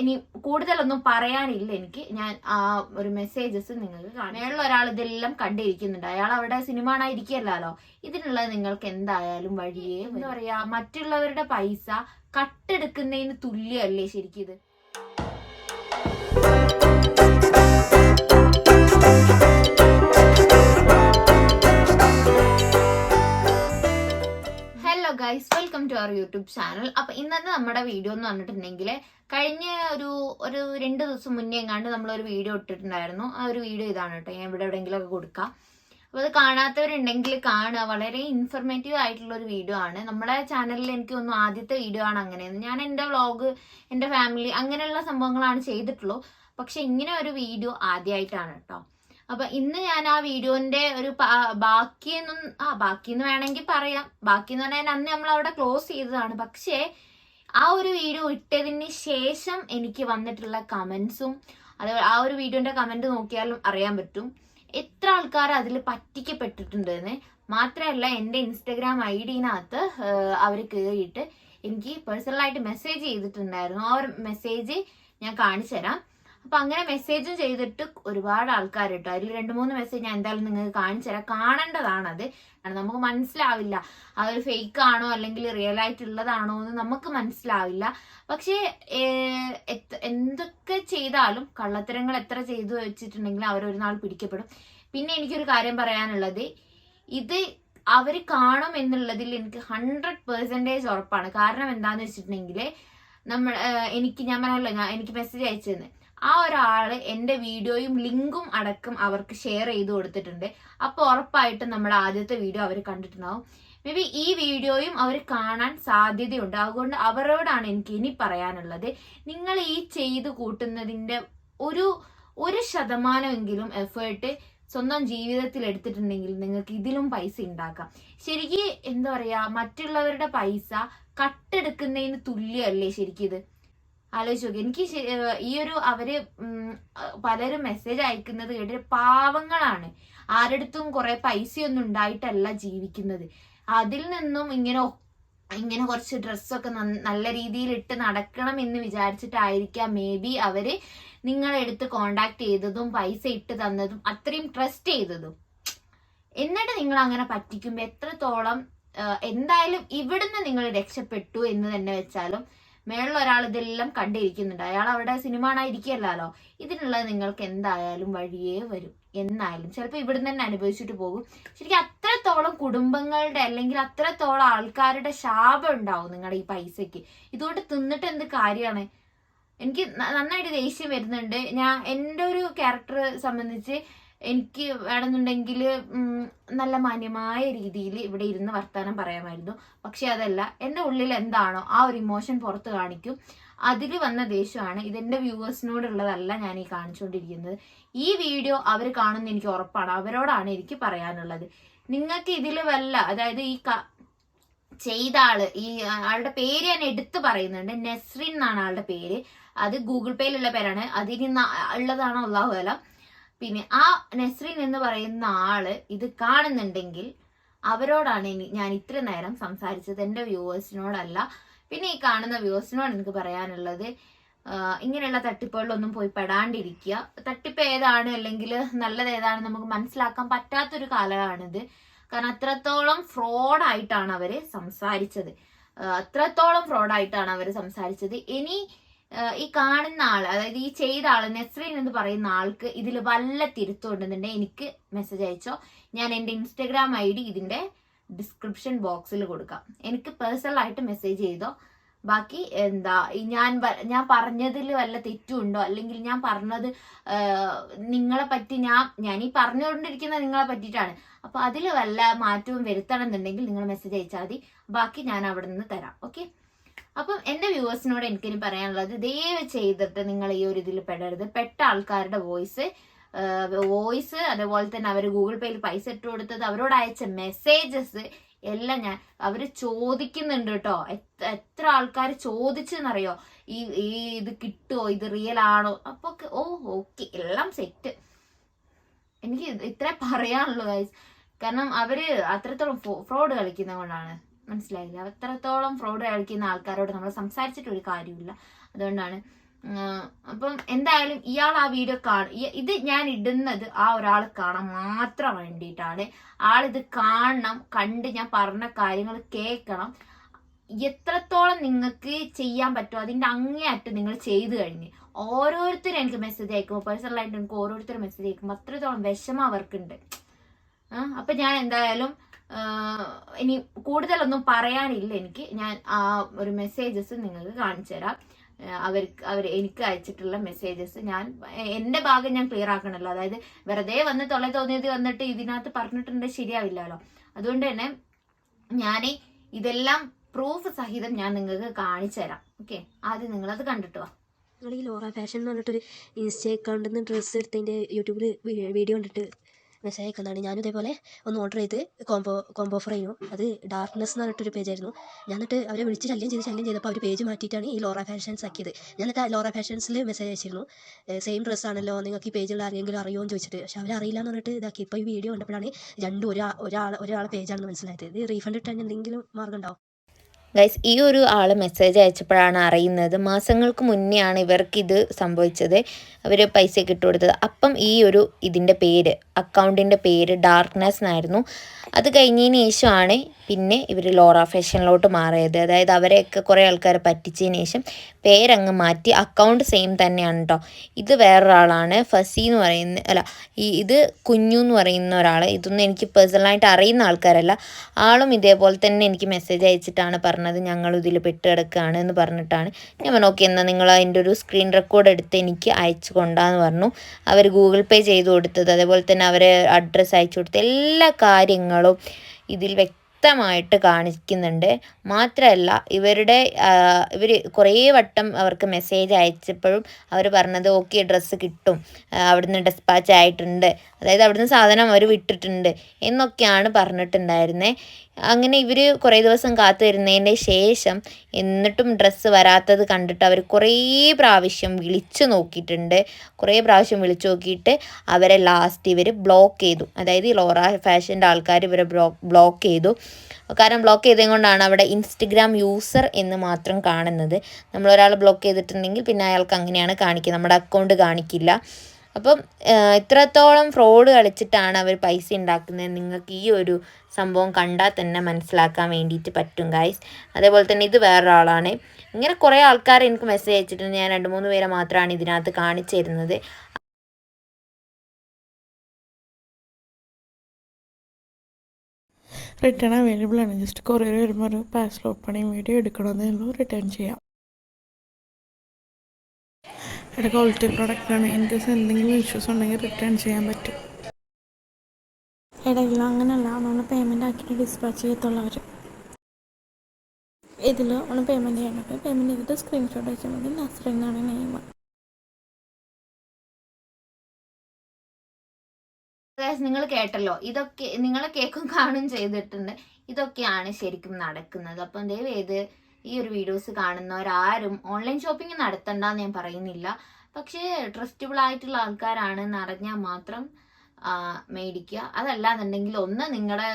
ഇനി കൂടുതലൊന്നും പറയാനില്ല എനിക്ക്. ഞാൻ ആ ഒരു മെസ്സേജസ് നിങ്ങൾക്ക് കാണാം മേളിൽ ഒരാൾ ഇതെല്ലാം കണ്ടിരിക്കുന്നുണ്ട്. അയാൾ അവിടെ സിനിമ കാണാതിരിക്കല്ലോ ഇതിനുള്ള നിങ്ങൾക്ക് എന്തായാലും വഴിയേ. എന്താ പറയാ? മറ്റുള്ളവരുടെ പൈസ കട്ടെടുക്കുന്നതിന് തുല്യമല്ലേ ശരിക്കും ഇത് യൂട്യൂബ് ചാനൽ. അപ്പൊ ഇന്നത്തെ നമ്മുടെ വീഡിയോ എന്ന് പറഞ്ഞിട്ടുണ്ടെങ്കിൽ കഴിഞ്ഞ ഒരു ഒരു രണ്ട് ദിവസം മുന്നേ എങ്ങാണ്ട് നമ്മൾ ഒരു വീഡിയോ ഇട്ടിട്ടുണ്ടായിരുന്നു. ആ ഒരു വീഡിയോ ഇതാണ് കേട്ടോ. ഞാൻ ഇവിടെ എവിടെയെങ്കിലും ഒക്കെ കൊടുക്കാം. അപ്പോൾ അത് കാണാത്തവരുണ്ടെങ്കിൽ കാണുക. വളരെ ഇൻഫർമേറ്റീവ് ആയിട്ടുള്ള ഒരു വീഡിയോ ആണ്. നമ്മുടെ ചാനലിൽ എനിക്ക് ഒന്നും ആദ്യത്തെ വീഡിയോ ആണ് അങ്ങനെയെന്ന്. ഞാൻ എന്റെ വ്ളോഗ് എന്റെ ഫാമിലി അങ്ങനെയുള്ള സംഭവങ്ങളാണ് ചെയ്തിട്ടുള്ളൂ. പക്ഷെ ഇങ്ങനെ ഒരു വീഡിയോ ആദ്യമായിട്ടാണ് കേട്ടോ. അപ്പൊ ഇന്ന് ഞാൻ ആ വീഡിയോന്റെ ഒരു ബാക്കിയൊന്നും ആ ബാക്കി എന്ന് വേണമെങ്കിൽ പറയാം. ബാക്കി എന്ന് പറഞ്ഞാൽ അന്ന് നമ്മൾ അവിടെ ക്ലോസ് ചെയ്തതാണ്. പക്ഷേ ആ ഒരു വീഡിയോ ഇട്ടതിന് ശേഷം എനിക്ക് വന്നിട്ടുള്ള കമന്റ്സും അത് ആ ഒരു വീഡിയോന്റെ കമന്റ് നോക്കിയാലും അറിയാൻ പറ്റും. എത്ര ആൾക്കാർ അതിൽ പറ്റിക്കപ്പെട്ടിട്ടുണ്ട് എന്ന് മാത്രമല്ല എന്റെ ഇൻസ്റ്റഗ്രാം ഐ ഡിനകത്ത് അവർ കയറിയിട്ട് എനിക്ക് പേഴ്സണലായിട്ട് മെസ്സേജ് ചെയ്തിട്ടുണ്ടായിരുന്നു. ആ ഒരു മെസ്സേജ് ഞാൻ കാണിച്ചു തരാം അപ്പൊ അങ്ങനെ മെസ്സേജും ചെയ്തിട്ട് ഒരുപാട് ആൾക്കാർ കേട്ടോ അതിൽ രണ്ട് മൂന്ന് മെസ്സേജ് ഞാൻ എന്തായാലും നിങ്ങൾക്ക് കാണിച്ചു തരാം. കാണേണ്ടതാണത്. കാരണം നമുക്ക് മനസ്സിലാവില്ല. അതൊരു ഫേക്ക് ആണോ അല്ലെങ്കിൽ റിയൽ ആയിട്ടുള്ളതാണോ എന്ന് നമുക്ക് മനസ്സിലാവില്ല. പക്ഷേ എന്തൊക്കെ ചെയ്താലും കള്ളത്തരങ്ങൾ എത്ര ചെയ്തു വെച്ചിട്ടുണ്ടെങ്കിലും അവർ ഒരു നാൾ പിടിക്കപ്പെടും. പിന്നെ എനിക്കൊരു കാര്യം പറയാനുള്ളത്. ഇത് അവർ കാണും എന്നുള്ളതിൽ എനിക്ക് ഹൺഡ്രഡ് പെർസെന്റേജ് ഉറപ്പാണ്. കാരണം എന്താണെന്ന് വെച്ചിട്ടുണ്ടെങ്കിൽ നമ്മൾ എനിക്ക് ഞാൻ പറഞ്ഞല്ലോ എനിക്ക് മെസ്സേജ് അയച്ചതെന്ന് ആ ഒരാൾ എന്റെ വീഡിയോയും ലിങ്കും അടക്കം അവർക്ക് ഷെയർ ചെയ്ത് കൊടുത്തിട്ടുണ്ട്. അപ്പോൾ ഉറപ്പായിട്ടും നമ്മുടെ ആദ്യത്തെ വീഡിയോ അവർ കണ്ടിട്ടുണ്ടാവും. മേ ബി ഈ വീഡിയോയും അവർ കാണാൻ സാധ്യതയുണ്ട്. അതുകൊണ്ട് അവരോടാണ് എനിക്ക് ഇനി പറയാനുള്ളത്. നിങ്ങൾ ഈ ചെയ്ത് കൂട്ടുന്നതിന്റെ ഒരു ഒരു ശതമാനമെങ്കിലും എഫേർട്ട് സ്വന്തം ജീവിതത്തിൽ എടുത്തിട്ടുണ്ടെങ്കിൽ നിങ്ങൾക്ക് ഇതിലും പൈസ ഉണ്ടാക്കാം. ശരിക്കും എന്താ പറയാ മറ്റുള്ളവരുടെ പൈസ കട്ടെടുക്കുന്നതിന് തുല്യമല്ലേ ശരിക്കും ഇത്? ആലോചിച്ച് നോക്കി. എനിക്ക് ഈ ഒരു അവർ പലരും മെസ്സേജ് അയക്കുന്നത് കേട്ടൊരു പാവങ്ങളാണ്. ആരടുത്തും കുറെ പൈസയൊന്നും ഉണ്ടായിട്ടല്ല ജീവിക്കുന്നത്. അതിൽ നിന്നും ഇങ്ങനെ ഇങ്ങനെ കുറച്ച് ഡ്രസ്സൊക്കെ നല്ല രീതിയിൽ ഇട്ട് നടക്കണം എന്ന് വിചാരിച്ചിട്ടായിരിക്കാം മേ ബി അവർ നിങ്ങളെ എടുത്ത് കോണ്ടാക്ട് ചെയ്തതും പൈസ ഇട്ട് തന്നതും അത്രയും ട്രസ്റ്റ് ചെയ്തതും. എന്നിട്ട് നിങ്ങൾ അങ്ങനെ പറ്റിക്കുമ്പോൾ എത്രത്തോളം എന്തായാലും ഇവിടുന്ന് നിങ്ങൾ രക്ഷപ്പെട്ടു എന്ന് തന്നെ വെച്ചാലും മേളിൽ ഒരാൾ ഇതെല്ലാം കണ്ടിരിക്കുന്നുണ്ട്. അയാൾ അവിടെ സിനിമ കാണാതിരിക്കല്ലോ ഇതിനുള്ളത് നിങ്ങൾക്ക് എന്തായാലും വഴിയേ വരും. എന്നായാലും ചിലപ്പോൾ ഇവിടുന്ന് തന്നെ അനുഭവിച്ചിട്ട് പോകും. ശരിക്കും അത്രത്തോളം കുടുംബങ്ങളുടെ അല്ലെങ്കിൽ അത്രത്തോളം ആൾക്കാരുടെ ശാപം ഉണ്ടാവും നിങ്ങളുടെ ഈ പൈസയ്ക്ക്. ഇതുകൊണ്ട് തിന്നിട്ട് എന്ത് കാര്യമാണ്? എനിക്ക് നന്നായിട്ട് ദേഷ്യം വരുന്നുണ്ട്. ഞാൻ എന്റെ ഒരു ക്യാരക്ടർ സംബന്ധിച്ച് എനിക്ക് വേണമെന്നുണ്ടെങ്കിൽ നല്ല മാന്യമായ രീതിയിൽ ഇവിടെ ഇരുന്ന് വർത്തമാനം പറയാമായിരുന്നു. പക്ഷെ അതല്ല എന്റെ ഉള്ളിൽ എന്താണോ ആ ഒരു ഇമോഷൻ പുറത്ത് കാണിക്കും. അതിൽ വന്ന ദേഷ്യമാണ്. ഇതെന്റെ വ്യൂവേഴ്സിനോടുള്ളതല്ല ഞാൻ ഈ കാണിച്ചുകൊണ്ടിരിക്കുന്നത്. ഈ വീഡിയോ അവർ കാണുന്ന എനിക്ക് ഉറപ്പാണ്. അവരോടാണ് എനിക്ക് പറയാനുള്ളത്. നിങ്ങൾക്ക് ഇതിൽ വല്ല അതായത് ഈ ചെയ്ത ആൾ ഈ ആളുടെ പേര് ഞാൻ എടുത്തു പറയുന്നുണ്ട്. നെസ്രിൻ എന്നാണ് ആളുടെ പേര്. അത് ഗൂഗിൾ പേയിലുള്ള പേരാണ്. അതിന് ഉള്ളതാണോ അള്ളാഹു അല. പിന്നെ ആ നെസ്രിൻ എന്ന് പറയുന്ന ആൾ ഇത് കാണുന്നുണ്ടെങ്കിൽ അവരോടാണ് ഞാൻ ഇത്ര നേരം സംസാരിച്ചത്. എന്റെ വ്യൂവേഴ്സിനോടല്ല. പിന്നെ ഈ കാണുന്ന വ്യൂവേഴ്സിനോട് എനിക്ക് പറയാനുള്ളത്. ഇങ്ങനെയുള്ള തട്ടിപ്പുകളിലൊന്നും പോയി പെടാണ്ടിരിക്കുക. തട്ടിപ്പ് ഏതാണ്? അല്ലെങ്കിൽ നല്ലത് ഏതാണ്? നമുക്ക് മനസ്സിലാക്കാൻ പറ്റാത്തൊരു കാലമാണിത്. കാരണം അത്രത്തോളം ഫ്രോഡായിട്ടാണ് അവർ സംസാരിച്ചത്. അത്രത്തോളം ഫ്രോഡായിട്ടാണ് അവർ സംസാരിച്ചത്. ഇനി ഈ കാണുന്ന ആൾ അതായത് ഈ ചെയ്ത ആൾ നെസ്രീൻ എന്ന് പറയുന്ന ആൾക്ക് ഇതിൽ വല്ല തിരുത്തുണ്ടെന്നുണ്ടെങ്കിൽ എനിക്ക് മെസ്സേജ് അയച്ചോ. ഞാൻ എന്റെ ഇൻസ്റ്റഗ്രാം ഐ ഡി ഇതിന്റെ ഡിസ്ക്രിപ്ഷൻ ബോക്സിൽ കൊടുക്കാം. എനിക്ക് പേഴ്സണൽ ആയിട്ട് മെസ്സേജ് ചെയ്തോ. ബാക്കി എന്താ ഞാൻ ഞാൻ പറഞ്ഞതിൽ വല്ല തെറ്റുണ്ടോ അല്ലെങ്കിൽ ഞാൻ പറഞ്ഞത് നിങ്ങളെ പറ്റി ഞാൻ ഞാൻ ഈ പറഞ്ഞുകൊണ്ടിരിക്കുന്നത് നിങ്ങളെ പറ്റിയിട്ടാണ്. അപ്പൊ അതിൽ വല്ല മാറ്റവും വരുത്തണം എന്നുണ്ടെങ്കിൽ നിങ്ങൾ മെസ്സേജ് അയച്ചാൽ മതി. ബാക്കി ഞാൻ അവിടെ നിന്ന് തരാം. ഓക്കെ അപ്പം എന്റെ വ്യൂവേഴ്സിനോട് എനിക്കിനി പറയാനുള്ളത് ദയവ് ചെയ്തിട്ട് നിങ്ങൾ ഈ ഒരു ഇതിൽ പെടരുത്. പെട്ട ആൾക്കാരുടെ വോയിസ് വോയിസ് അതേപോലെ തന്നെ അവർ ഗൂഗിൾ പേയിൽ പൈസ ഇട്ട് കൊടുത്തത് അവരോട് അയച്ച മെസ്സേജസ് എല്ലാം ഞാൻ അവർ ചോദിക്കുന്നുണ്ട് കേട്ടോ. എത്ര ആൾക്കാർ ചോദിച്ചെന്നറിയോ? ഈ ഈ ഇത് കിട്ടുമോ ഇത് റിയൽ ആണോ? അപ്പൊ ഓ ഓക്കെ എല്ലാം സെറ്റ് എനിക്ക് ഇത്ര പറയാനുള്ളൂ കാരണം അവർ അത്രത്തോളം ഫ്രോഡ് കളിക്കുന്നത് കൊണ്ടാണ് മനസ്സിലായില്ല? അത്രത്തോളം ഫ്രോഡ് കളിക്കുന്ന ആൾക്കാരോട് നമ്മൾ സംസാരിച്ചിട്ട് ഒരു കാര്യമില്ല അതുകൊണ്ടാണ് അപ്പം എന്തായാലും ഇയാൾ ആ വീഡിയോ കാണും ഇത് ഞാൻ ഇടുന്നത് ആ ഒരാൾ കാണാൻ മാത്രം വേണ്ടിയിട്ടാണ്. ആളിത് കാണണം കണ്ട് ഞാൻ പറഞ്ഞ കാര്യങ്ങൾ കേൾക്കണം. എത്രത്തോളം നിങ്ങൾക്ക് ചെയ്യാൻ പറ്റുമോ അതിന്റെ അങ്ങേയറ്റം നിങ്ങൾ ചെയ്തു കഴിഞ്ഞ്. ഓരോരുത്തരും എനിക്ക് മെസ്സേജ് അയക്കുമ്പോൾ പേഴ്സണലായിട്ട് എനിക്ക് ഓരോരുത്തരും മെസ്സേജ് അയക്കുമ്പോൾ അത്രത്തോളം വിഷമം അവർക്കുണ്ട്. അപ്പം ഞാൻ എന്തായാലും ഇനി കൂടുതലൊന്നും പറയാനില്ല എനിക്ക്. ഞാൻ ആ ഒരു മെസ്സേജസ് നിങ്ങൾക്ക് കാണിച്ചു തരാം. അവർക്ക് അവർ എനിക്ക് അയച്ചിട്ടുള്ള മെസ്സേജസ് ഞാൻ എന്റെ ഭാഗം ഞാൻ ക്ലിയർ ആക്കണല്ലോ. അതായത് വെറുതെ വന്ന് തൊള്ള തോന്നിയത് വന്നിട്ട് ഇതിനകത്ത് പറഞ്ഞിട്ടുണ്ട് ശരിയാവില്ലല്ലോ. അതുകൊണ്ട് തന്നെ ഞാൻ ഇതെല്ലാം പ്രൂഫ് സഹിതം ഞാൻ നിങ്ങൾക്ക് കാണിച്ചു തരാം. ഓക്കെ ആദ്യം നിങ്ങളത് കണ്ടിട്ട് വാ. നിങ്ങൾ ഈ ലോറ ഫാഷൻ എന്ന് പറഞ്ഞിട്ടൊരു ഇൻസ്റ്റ അക്കൗണ്ടിൽ നിന്ന് ഡ്രസ്സ് എടുത്തതിന്റെ യൂട്യൂബിൽ വീഡിയോ കണ്ടിട്ട് മെസ്സേജ് അയക്കുന്നതാണ് ഞാനും ഇതേപോലെ ഒന്ന് ഓർഡർ ചെയ്ത് കോംബോ കോംബോ ഓഫർ ചെയ്യുന്നു അത് ഡാർക്ക്നെസ് എന്ന് പറഞ്ഞിട്ടൊരു പേജായിരുന്നു ഞാൻ എന്നിട്ട് അവരെ വിളിച്ച് ശല്യം ചെയ്ത് ശല്യം ചെയ്തപ്പോൾ അവർ പേജ് മാറ്റിയിട്ടാണ് ഈ ലോറ ഫാഷൻസ് ആക്കിയത്. ഞാൻ എന്നിട്ട് ആ ലോറ ഫാഷൻസിൽ മെസ്സേജ് അയച്ചിരുന്നു. സെയിം ഡ്രസ് ആണല്ലോ നിങ്ങൾക്ക് ഈ പേജിൽ ആരെങ്കിലും അറിയുമോ എന്ന് ചോദിച്ചിട്ട്. പക്ഷെ അവരറിയില്ല എന്ന് പറഞ്ഞിട്ട് ഇതാക്കി. ഇപ്പോൾ ഈ വീഡിയോ കണ്ടപ്പോഴാണ് രണ്ടും ഒരാ ഒരാൾ ഒരാളെ പേജാണെന്ന് മനസ്സിലായത്. ഇത് റീഫണ്ട് കിട്ടാൻ എന്തെങ്കിലും മാർഗം ഉണ്ടാവും. ഗൈസ് ഈ ഒരു ആൾ മെസ്സേജ് അയച്ചപ്പോഴാണ് അറിയുന്നത്. മാസങ്ങൾക്ക് മുന്നെയാണ് ഇത് സംഭവിച്ചത്. അവർ പൈസ ഇട്ട് കൊടുത്തത്. അപ്പം ഈ ഒരു ഇതിന്റെ പേര് അക്കൗണ്ടിന്റെ പേര് ഡാർക്ക്നെസ് എന്നായിരുന്നു. അത് കഴിഞ്ഞതിന് ശേഷമാണ് പിന്നെ ഇവർ ലോറ ഫാഷനിലോട്ട് മാറിയത്. അതായത് അവരെയൊക്കെ കുറേ ആൾക്കാർ പറ്റിച്ചതിന് ശേഷം പേരങ്ങ് മാറ്റി അക്കൗണ്ട് സെയിം തന്നെയാണ് കേട്ടോ ഇത് വേറൊരാളാണ് ഫസി എന്ന് പറയുന്ന അല്ല ഈ ഇത് കുഞ്ഞു എന്ന് പറയുന്ന ഒരാൾ ഇതൊന്നും എനിക്ക് പേഴ്സണലായിട്ട് അറിയുന്ന ആൾക്കാരല്ല. ആളും ഇതേപോലെ തന്നെ എനിക്ക് മെസ്സേജ് അയച്ചിട്ടാണ് പറഞ്ഞത്. ഞങ്ങൾ ഇതിൽ പെട്ട് കിടക്കുകയാണ് എന്ന് പറഞ്ഞിട്ടാണ്. ഞാൻ പറഞ്ഞു ഓക്കെ എന്നാൽ നിങ്ങൾ അതിന്റെ ഒരു സ്ക്രീൻ റെക്കോർഡ് എടുത്ത് എനിക്ക് അയച്ചു കൊണ്ടാന്ന് പറഞ്ഞു. അവർ ഗൂഗിൾ പേ ചെയ്ത് കൊടുത്തത് അതേപോലെ തന്നെ അവർ അഡ്രസ്സ് അയച്ചു കൊടുത്ത് എല്ലാ കാര്യങ്ങളും ഇതിൽ വ്യക്തമായിട്ട് കാണിക്കുന്നുണ്ട്. മാത്രമല്ല ഇവരുടെ ഇവർ കുറേ വട്ടം അവർക്ക് മെസ്സേജ് അയച്ചപ്പോഴും അവർ പറഞ്ഞത് ഓക്കെ ഡ്രസ്സ് കിട്ടും. അവിടുന്ന് ഡെസ്പാച്ച് ആയിട്ടുണ്ട്. അതായത് അവിടുന്ന് സാധനം അവർ വിട്ടിട്ടുണ്ട്. എന്നൊക്കെയാണ് പറഞ്ഞിട്ടുണ്ടായിരുന്നത് അങ്ങനെ ഇവർ കുറേ ദിവസം കാത്തു വരുന്നതിന്റെ ശേഷം എന്നിട്ടും ഡ്രസ്സ് വരാത്തത് കണ്ടിട്ട് അവർ കുറേ പ്രാവശ്യം വിളിച്ചു നോക്കിയിട്ടുണ്ട്. കുറേ പ്രാവശ്യം വിളിച്ചു നോക്കിയിട്ട് അവരെ ലാസ്റ്റ് ഇവർ ബ്ലോക്ക് ചെയ്തു. അതായത് ഈ ലോറ ഫാഷന്റെ ആൾക്കാർ ഇവരെ ബ്ലോക്ക് ചെയ്തു. കാരണം ബ്ലോക്ക് ചെയ്തത് കൊണ്ടാണ് അവിടെ ഇൻസ്റ്റഗ്രാം യൂസർ എന്ന് മാത്രം കാണുന്നത്. നമ്മളൊരാൾ ബ്ലോക്ക് ചെയ്തിട്ടുണ്ടെങ്കിൽ പിന്നെ അയാൾക്ക് അങ്ങനെയാണ് കാണിക്കുക. നമ്മുടെ അക്കൗണ്ട് കാണിക്കില്ല. അപ്പം ഇത്രത്തോളം ഫ്രോഡ് കളിച്ചിട്ടാണ് അവർ പൈസ ഉണ്ടാക്കുന്നത്. നിങ്ങൾക്ക് ഈ ഒരു സംഭവം കണ്ടാൽ തന്നെ മനസ്സിലാക്കാൻ വേണ്ടിയിട്ട് പറ്റും ഗായ്സ് അതേപോലെ തന്നെ ഇത് വേറൊരാളാണ്. ഇങ്ങനെ കുറേ ആൾക്കാർ എനിക്ക് മെസ്സേജ് അയച്ചിട്ടുണ്ട്. ഞാൻ രണ്ട് മൂന്ന് പേരെ മാത്രമാണ് ഇതിനകത്ത് കാണിച്ചു തരുന്നത്. റിട്ടേൺ അവൈലബിൾ ആണ്. ജസ്റ്റ് കൊറിയർ വരുമ്പോൾ ഒരു പാഴ്സൽ ഓപ്പണിംഗ് വീഡിയോ എടുക്കണമെന്നേ ഉള്ളൂ റിട്ടേൺ ചെയ്യാം. ഇവിടെ ക്വാളിറ്റി പ്രോഡക്റ്റ് ആണ്. ഇൻ കേസ് എന്തെങ്കിലും ഇഷ്യൂസ് ഉണ്ടെങ്കിൽ റിട്ടേൺ ചെയ്യാൻ പറ്റും. ഇടയിൽ അങ്ങനെയല്ല. നമ്മൾ പേയ്മെന്റ് ആക്കിയിട്ട് ഡിസ്പാച്ച് ചെയ്യത്തുള്ളവർ ഇതിൽ നമ്മൾ പേയ്മെന്റ് ചെയ്യണത്. പേയ്മെന്റ് ചെയ്തിട്ട് സ്ക്രീൻഷോട്ട് അയച്ചാൽ മതി. നസ്രിൻ എന്നാണ് നിങ്ങൾ കേട്ടല്ലോ. ഇതൊക്കെ നിങ്ങൾ കേക്കും കാണും ചെയ്തിട്ടുണ്ട്. ഇതൊക്കെയാണ് ശരിക്കും നടക്കുന്നത്. അപ്പം ചെയ്ത് ഈ ഒരു വീഡിയോസ് കാണുന്നവരാരും ഓൺലൈൻ ഷോപ്പിംഗ് നടത്തണ്ടെന്ന് ഞാൻ പറയുന്നില്ല. പക്ഷേ ട്രസ്റ്റബിൾ ആയിട്ടുള്ള ആൾക്കാരാണ് അറിഞ്ഞാൽ മാത്രം മേടിക്കുക. അതല്ലാന്നുണ്ടെങ്കിൽ ഒന്ന് നിങ്ങളുടെ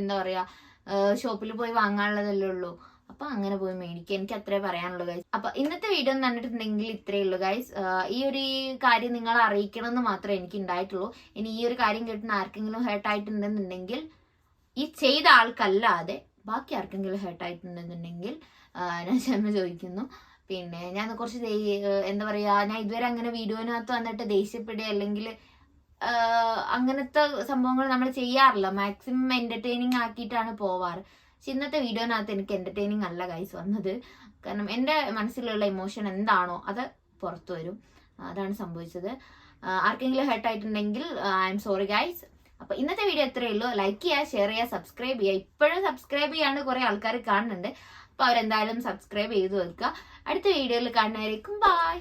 എന്താ പറയുക ഷോപ്പിൽ പോയി വാങ്ങാനുള്ളതല്ലേ ഉള്ളൂ. അപ്പൊ അങ്ങനെ പോയി മേടിക്കുക എനിക്ക് അത്രേ പറയാനുള്ളൂ ഗൈസ് അപ്പൊ ഇന്നത്തെ വീഡിയോ എന്ന് പറഞ്ഞിട്ടുണ്ടെങ്കിൽ ഇത്രേ ഉള്ളൂ ഗൈസ് ഈ ഒരു കാര്യം നിങ്ങൾ അറിയിക്കണം എന്ന് മാത്രമേ എനിക്ക് ഉണ്ടായിട്ടുള്ളൂ. ഇനി ഈ ഒരു കാര്യം കേട്ടുന്ന ആർക്കെങ്കിലും ഹേർട്ട് ആയിട്ടുണ്ടെന്നുണ്ടെങ്കിൽ ഈ ചെയ്ത ആൾക്കല്ലാതെ ബാക്കി ആർക്കെങ്കിലും ഹേർട്ട് ആയിട്ടുണ്ടെന്നുണ്ടെങ്കിൽ ഞാൻ ക്ഷമ ചോദിക്കുന്നു. പിന്നെ ഞാൻ കുറച്ച് എന്താ പറയാ ഞാൻ ഇതുവരെ അങ്ങനെ വീഡിയോനകത്ത് വന്നിട്ട് ദേഷ്യപ്പെടുക അല്ലെങ്കിൽ അങ്ങനത്തെ സംഭവങ്ങൾ നമ്മൾ ചെയ്യാറില്ല. മാക്സിമം എന്റർടൈനിങ് ആക്കിയിട്ടാണ് പോവാറ്. പക്ഷെ ഇന്നത്തെ വീഡിയോനകത്ത് എനിക്ക് എന്റർടൈനിങ് അല്ല ഗൈസ് വന്നത്. കാരണം എന്റെ മനസ്സിലുള്ള ഇമോഷൻ എന്താണോ അത് പുറത്തു വരും. അതാണ് സംഭവിച്ചത്. ആർക്കെങ്കിലും ഹെർട്ട് ആയിട്ടുണ്ടെങ്കിൽ ഐ എം സോറി ഗൈസ് അപ്പൊ ഇന്നത്തെ വീഡിയോ എത്രയേ ഉള്ളൂ. ലൈക്ക് ചെയ്യുക ഷെയർ ചെയ്യുക സബ്സ്ക്രൈബ് ചെയ്യുക. ഇപ്പോഴും സബ്സ്ക്രൈബ് ചെയ്യാണ്ട് കുറെ ആൾക്കാർ കാണുന്നുണ്ട്. അപ്പൊ അവരെന്തായാലും സബ്സ്ക്രൈബ് ചെയ്ത് വെക്കുക. അടുത്ത വീഡിയോയിൽ കാണുന്നതായിരിക്കും ബൈ